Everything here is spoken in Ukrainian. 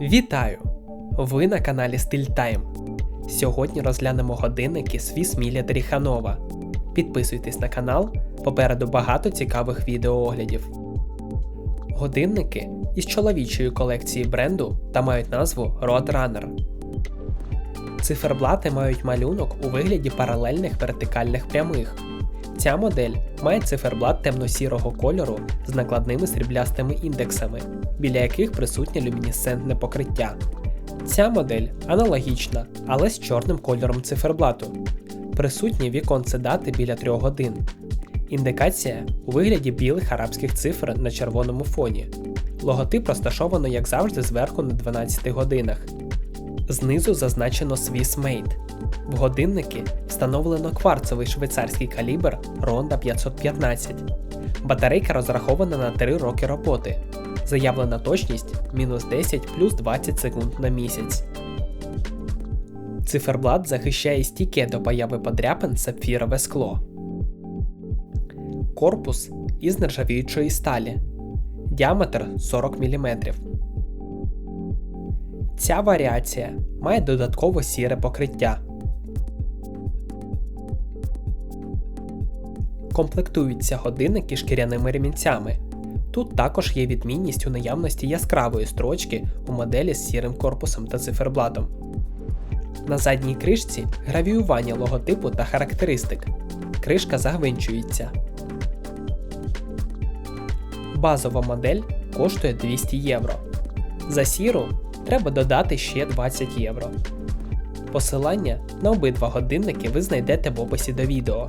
Вітаю! Ви на каналі Style Time. Сьогодні розглянемо годинники Swiss Military Hanova. Підписуйтесь на канал, попереду багато цікавих відеооглядів. Годинники із чоловічої колекції бренду та мають назву Roadrunner. Циферблати мають малюнок у вигляді паралельних вертикальних прямих. Ця модель має циферблат темно-сірого кольору з накладними сріблястими індексами, біля яких присутнє люмінесцентне покриття. Ця модель аналогічна, але з чорним кольором циферблату. Присутнє віконце дати біля 3 годин. Індикація у вигляді білих арабських цифр на червоному фоні. Логотип розташовано, як завжди, зверху на 12 годинах. Знизу зазначено Swiss Made. В годинники встановлено кварцевий швейцарський калібр Ronda 515. Батарейка розрахована на 3 роки роботи. Заявлена точність мінус 10 плюс 20 секунд на місяць. Циферблат захищає стійке до появи подряпин сапфірове скло. Корпус із нержавіючої сталі. Діаметр 40 мм. Ця варіація має додатково сіре покриття. Комплектуються годинники шкіряними ремінцями. Тут також є відмінність у наявності яскравої строчки у моделі з сірим корпусом та циферблатом. На задній кришці гравіювання логотипу та характеристик. Кришка загвинчується. Базова модель коштує 200 євро. За сіру треба додати ще 20 євро. Посилання на обидва годинники ви знайдете в описі до відео.